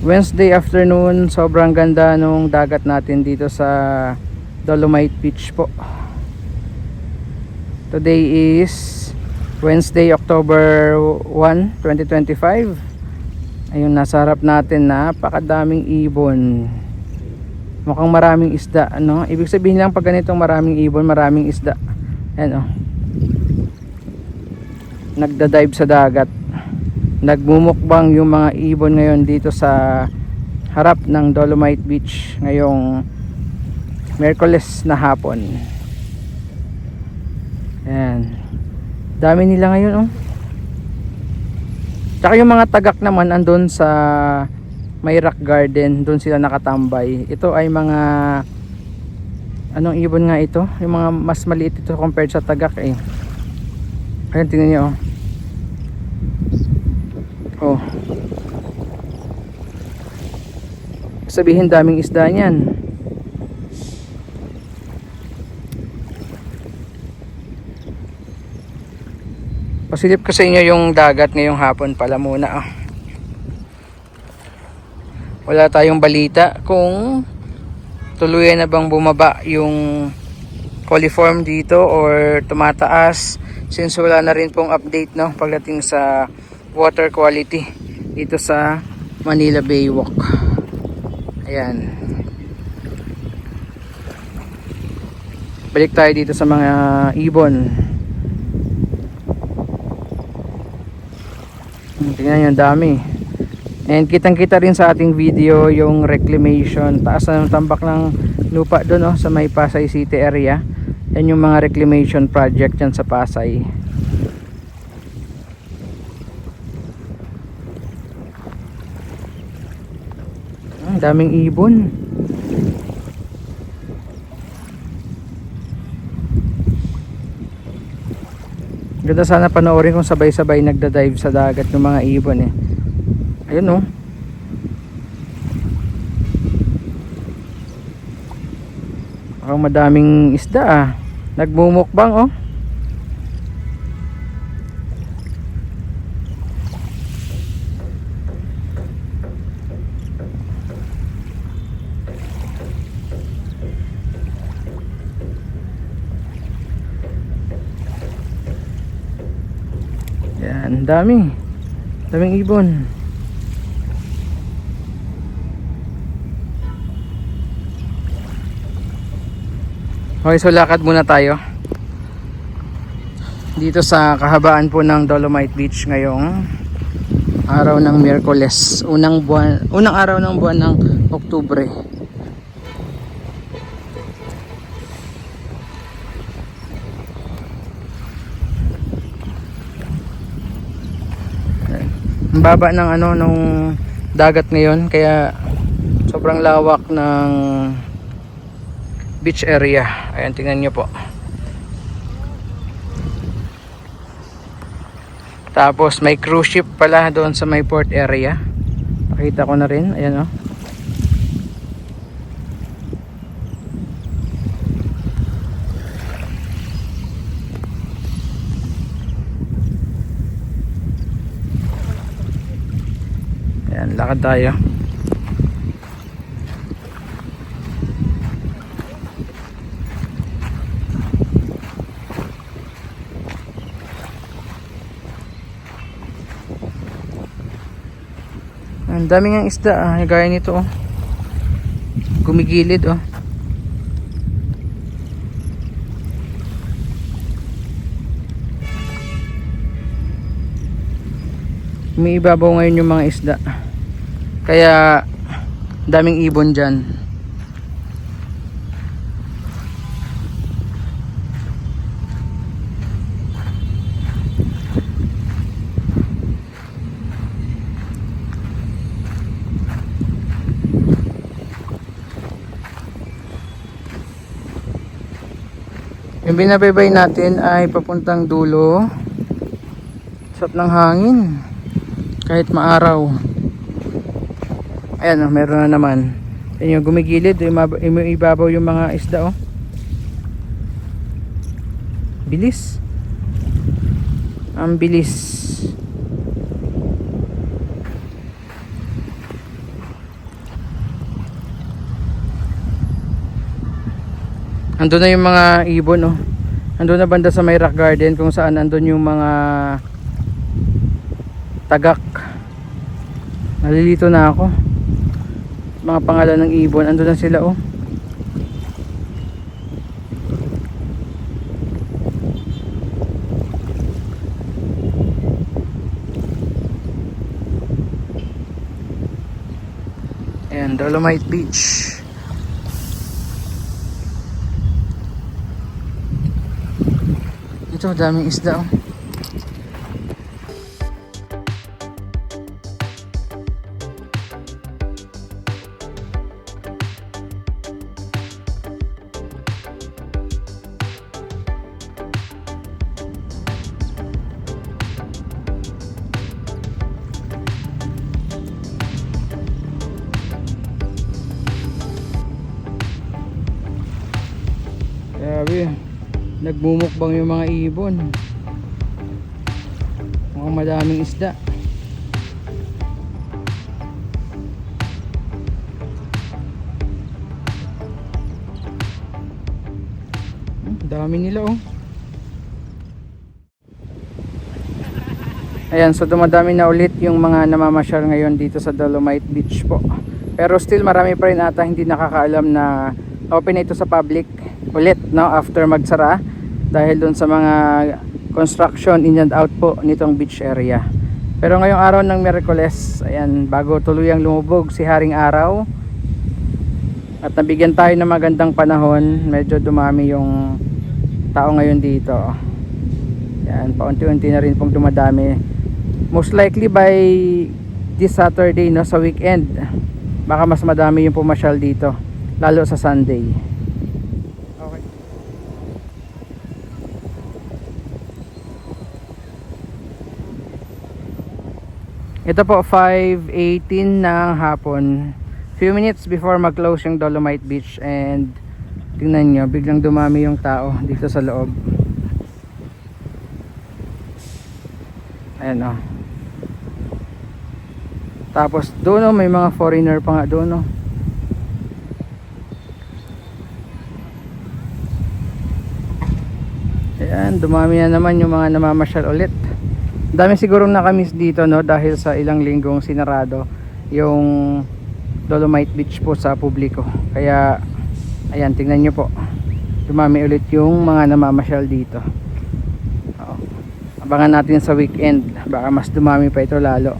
Wednesday afternoon, sobrang ganda nung dagat natin dito sa Dolomite Beach po. Today is Wednesday, October 1, 2025. Ayun, nasa harap natin napakadaming ibon. Mukhang maraming isda, ano? Ibig sabihin lang pag ganitong maraming ibon, maraming isda. Ayan, oh. Nagda-dive sa dagat. Nagmumukbang yung mga ibon ngayon dito sa harap ng Dolomite Beach ngayong Merkules na hapon. Ayan. Dami nila ngayon, oh. Tsaka yung mga tagak naman andun sa may rock garden, doon sila nakatambay. Ito ay mga anong ibon nga ito? Yung mga mas maliit ito compared sa tagak eh. Ayun, tingnan niyo oh. Oh. Sabihin daming isda niyan. Pasilip ko sa inyo yung dagat ngayong hapon pala muna ah. Wala tayong balita kung tuluyan na bang bumaba yung coliform dito or tumataas since wala na rin pong update no pagdating sa water quality dito sa Manila Baywalk. Ayan. Balik tayo dito sa mga ibon. Tingnan nyo, ang dami. And kitang kita rin sa ating video yung reclamation. Taas na ng tambak ng lupa doon oh, sa may Pasay City area. Yan yung mga reclamation project yan sa Pasay. Daming ibon. Ganda sana panoorin kung sabay-sabay nagda-dive sa dagat ng mga ibon eh. Ayun oh. Mukhang madaming isda ah. Nagmumukbang oh. Yan, dami. Daming ibon. Okay, so lakad muna tayo. Dito sa kahabaan po ng Dolomite Beach ngayong araw ng Miyerkules, unang buwan, unang araw ng buwan ng Oktubre. Ang baba ng ano nung dagat ngayon kaya sobrang lawak ng beach area. Ayan, tingnan nyo po. Tapos may cruise ship pala doon sa may port area. Pakita ko na rin. Ayan o. Oh. Ayan, lakad tayo. Ang daming ang isda ah, gaya nito oh. Gumigilid oh. Umiibabaw ngayon yung mga isda. Kaya daming ibon diyan. Yung binabaybay natin ay papuntang dulo. Sap ng hangin. Kahit maaraw ayan oh, meron na naman ayan yung gumigilid ibabaw yung mga isda oh bilis ang bilis Ando na yung mga ibon oh. Ando na banda sa may garden kung saan andun yung mga tagak. Nalilito na ako. Mga pangalan ng ibon, andun na sila oh. Ayan, Dolomite Beach. Ito, daming isda oh. Grabe. Nagmumukbang yung mga ibon. Mukhang madaming isda. Hmm, Dami nila oh. Ayan, so dumadami na ulit yung mga namamasyal ngayon dito sa Dolomite Beach po. Pero still marami pa rin ata hindi nakakaalam na open na ito sa public ulit no after magsara dahil dun sa mga construction in and out po nitong beach area. Pero ngayong araw ng Miyerkules, ayan, bago tuluyang lumubog si Haring Araw at nabigyan tayo ng magandang panahon, medyo dumami yung tao ngayon dito. Yan, paunti-unti na rin pong dumadami. Most likely by this Saturday no sa weekend. Baka mas madami yung pumasyal dito, lalo sa Sunday. Okay. Ito po 5:18 ng hapon. Few minutes before mag-close yung Dolomite Beach and tingnan nyo, biglang dumami yung tao dito sa loob. Ayan o. Tapos doon oh, may mga foreigner pa nga doon oh. Ayan, dumami na naman yung mga namamasyal ulit. Dami sigurong nakamiss dito no dahil sa ilang linggong sinarado yung Dolomite Beach po sa publiko. Kaya ayan, tingnan nyo po. Dumami ulit yung mga namamasyal dito. Oo. Abangan natin sa weekend. Baka mas dumami pa ito lalo.